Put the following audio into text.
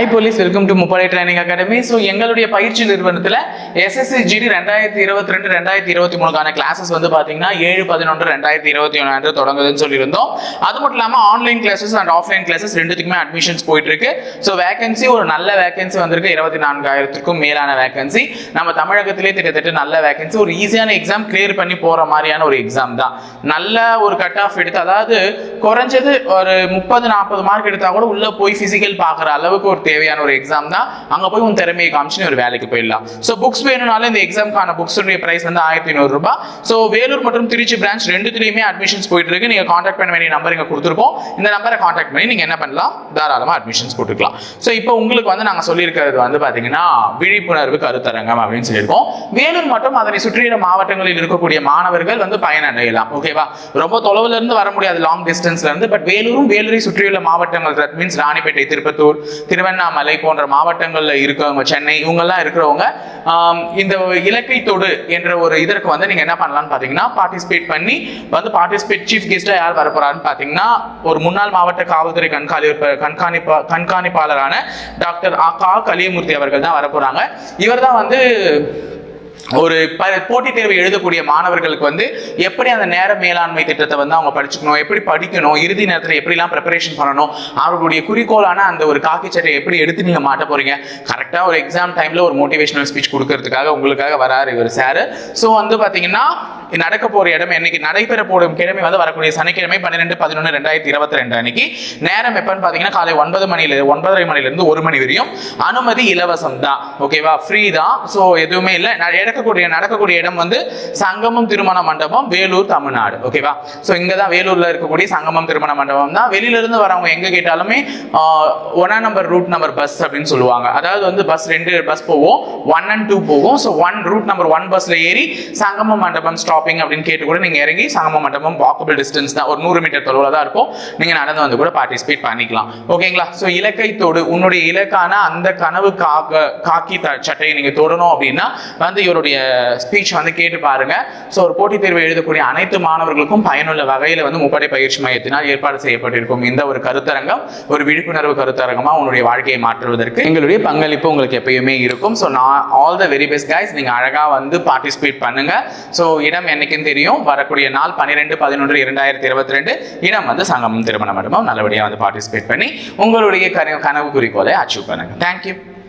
Guys welcome to முப்படை training academy so எங்களுடைய பயிற்சி நிறுவனத்தில் எஸ்எஸ்சி ஜிடி ரெண்டாயிரத்தி இருபத்தி ரெண்டு ரெண்டாயிரத்தி இருபத்தி மூணுக்கான கிளாஸஸ் வந்து பார்த்தீங்கன்னா ஏழு பதினொன்று ரெண்டாயிரத்தி இருபத்தி ஒன்று அன்று தொடங்குதுன்னு சொல்லியிருந்தோம். அது மட்டும் இல்லாமல் online classes and offline classes ரெண்டுத்துக்குமே அட்மிஷன்ஸ் போயிட்டு இருக்கு ஸோ வேகன்சி ஒரு நல்ல வேகன்சி வந்திருக்கு. இருபத்தி நான்காயிரத்துக்கும் மேலான வேகன்சி நம்ம தமிழகத்திலே கிட்டத்தட்ட நல்ல வேகன்சி ஒரு ஈஸியான எக்ஸாம் கிளியர் பண்ணி போகிற மாதிரியான ஒரு எக்ஸாம் தான். நல்ல ஒரு கட் ஆஃப் எடுத்து அதாவது குறைஞ்சது ஒரு முப்பது நாற்பது மார்க் எடுத்தால் கூட உள்ளே போய் ஃபிசிக்கல் பார்க்குற அளவுக்கு ஒரு தேவையான ஒரு எக்ஸாம் தான். அங்கே போய் உன் திறமையை காமிச்சு ஒரு வேலைக்கு போயிடலாம். ஸோ புக்ஸ் வேணும்னாலும் இந்த எக்ஸாம்க்கான புக்ஸுடைய ப்ரைஸ் வந்து ஆயிரத்தி ஐநூறு ரூபாய். ஸோ வேலூர் மற்றும் திருச்சி பிரான்ச் ரெண்டுத்துலையுமே அட்மிஷன்ஸ் போயிட்டு இருக்கு. நீங்கள் காண்டாக்ட் பண்ண வேண்டிய நம்பர் இங்கே கொடுத்துருக்கோம். இந்த நம்பரை காண்டாக்ட் பண்ணி நீங்கள் என்ன பண்ணலாம்? தாராளமாக அட்மிஷன்ஸ் போட்டுக்கலாம். ஸோ இப்போ உங்களுக்கு வந்து நாங்கள் சொல்லியிருக்கிறது வந்து பார்த்தீங்கன்னா விழிப்புணர்வு கருத்தரங்கம் அப்படின்னு சொல்லியிருக்கோம். வேலூர் மற்றும் அதனை சுற்றியுள்ள மாவட்டங்களில் இருக்கக்கூடிய மாணவர்கள் வந்து பயனடையலாம் ஓகேவா ரொம்ப தொலைவுல இருந்து வர முடியாது லாங் டிஸ்டன்ஸ்ல இருந்து. பட் வேலூரும் வேலூரை சுற்றியுள்ள மாவட்டங்கள். தட் மீன்ஸ் ராணிப்பேட்டை திருப்பத்தூர் திருவண்ணாமலை போன்ற மாவட்டங்களில் இருக்கிறவங்க சென்னை இவங்கெல்லாம் இருக்கிறவங்க இந்த இலக்கை தொடு என்ற ஒரு இதற்கு வந்து நீங்கள் என்ன பண்ணலாம்னு பார்த்தீங்கன்னா பார்ட்டிசிபேட் பண்ணி வந்து பார்ட்டிசிபேட் சீஃப் கெஸ்ட்டாக யார் வரப்போறான்னு பார்த்தீங்கன்னா ஒரு முன்னாள் மாவட்ட காவல்துறை கண்காணி கண்காணிப்பா கண்காணிப்பாளரான டாக்டர் அ கா கலியமூர்த்தி அவர்கள் தான் வரப்போறாங்க. இவர் தான் வந்து ஒரு ப போட்டித் தேர்வு எழுதக்கூடிய மாணவர்களுக்கு வந்து எப்படி அந்த நேர மேலாண்மை திட்டத்தை வந்து அவங்க படிச்சுக்கணும் எப்படி படிக்கணும் இறுதி நேரத்தில் எப்படிலாம் ப்ரிப்பரேஷன் பண்ணணும் அவர்களுடைய குறிக்கோளான அந்த ஒரு காக்கி சட்டை எப்படி எடுத்து நீங்கள் மாட்ட போறீங்க? கரெக்டாக ஒரு எக்ஸாம் டைமில் ஒரு மோட்டிவேஷனல் ஸ்பீச் கொடுக்கறதுக்காக உங்களுக்காக வராரு இவர் சார் ஸோ வந்து பார்த்தீங்கன்னா நடக்க போகிற இடம் என்னைக்கு? நடைபெற போடும் கிழமை வந்து வரக்கூடிய சனிக்கிழமை பன்னிரெண்டு பதினொன்று ரெண்டாயிரத்தி இருபத்தி ரெண்டு அன்னைக்கு. நேரம் எப்பன்னு பார்த்தீங்கன்னா காலை ஒன்பது மணியில ஒன்பதரை மணிலேருந்து ஒரு மணி வரையும். அனுமதி இலவசம் தான் ஓகேவா ஃப்ரீ தான். ஸோ எதுவுமே இல்லை. இருக்கக்கூடிய நடக்கக்கூடிய இடம் வந்து சங்கமம் திருமண மண்டபம் வேலூர் தமிழ்நாடு. ஓகேவா ஸோ இங்கே தான் வேலூரில் இருக்கக்கூடிய சங்கமம் திருமண மண்டபம் தான். வெளியிலிருந்து வரவங்க எங்கே கேட்டாலுமே ஒன்னா நம்பர் ரூட் நம்பர் பஸ் அப்படின்னு சொல்லுவாங்க. அதாவது வந்து பஸ் ரெண்டு பஸ் போவோம் ஒன் அண்ட் டூ போகும். So one route number one பஸ்ல ஏறி சங்கம மண்டபம் ஸ்டாப்பிங் அப்படின்னு கேட்டு கூட நீங்கள் இறங்கி சங்கம மண்டபம் வாக்கபிள் டிஸ்டன்ஸ் தான். ஒரு நூறு மீட்டர் தொலைவில் தான் இருக்கும். நீங்கள் நடந்து வந்து கூட பார்ட்டிசிபேட் பண்ணிக்கலாம். ஓகேங்களா ஸோ இலக்கைத்தோடு உன்னுடைய இலக்கான அந்த கனவு காக்க காக்கி சட்டையை நீங்கள் தொடணும் அப்படின்னா வந்து இவருடைய ஸ்பீச் வந்து கேட்டு பாருங்க. ஸோ ஒரு போட்டித் தேர்வு எழுதக்கூடிய அனைத்து மாணவர்களுக்கும் பயனுள்ள வகையில் வந்து முப்படை பயிற்சி மையத்தினால் ஏற்பாடு செய்யப்பட்டிருக்கும் இந்த ஒரு கருத்தரங்கம் ஒரு விழிப்புணர்வு கருத்தரங்கமாக உன்னுடைய வாழ்க்கையை மாற்றுவதற்கு எங்களுடைய பங்களிப்பு உங்களுக்கு எப்பயுமே இருக்கும். ஸோ நான் all the very best guys நீங்கள் அழகாக வந்து பார்ட்டிசிபேட் பண்ணுங்க. ஸோ இடம் என்னைக்குன்னு தெரியும்? வரக்கூடிய நாள் பன்னிரெண்டு பதினொன்று இரண்டாயிரத்தி இருபத்தி ரெண்டு இடம் வந்து சங்கமும் திருமண மண்டபம். நல்லபடியாக வந்து பார்ட்டிசிபேட் பண்ணி உங்களுடைய கனவு குறிக்கோளை அச்சீவ் பண்ணுங்க. தேங்க்யூ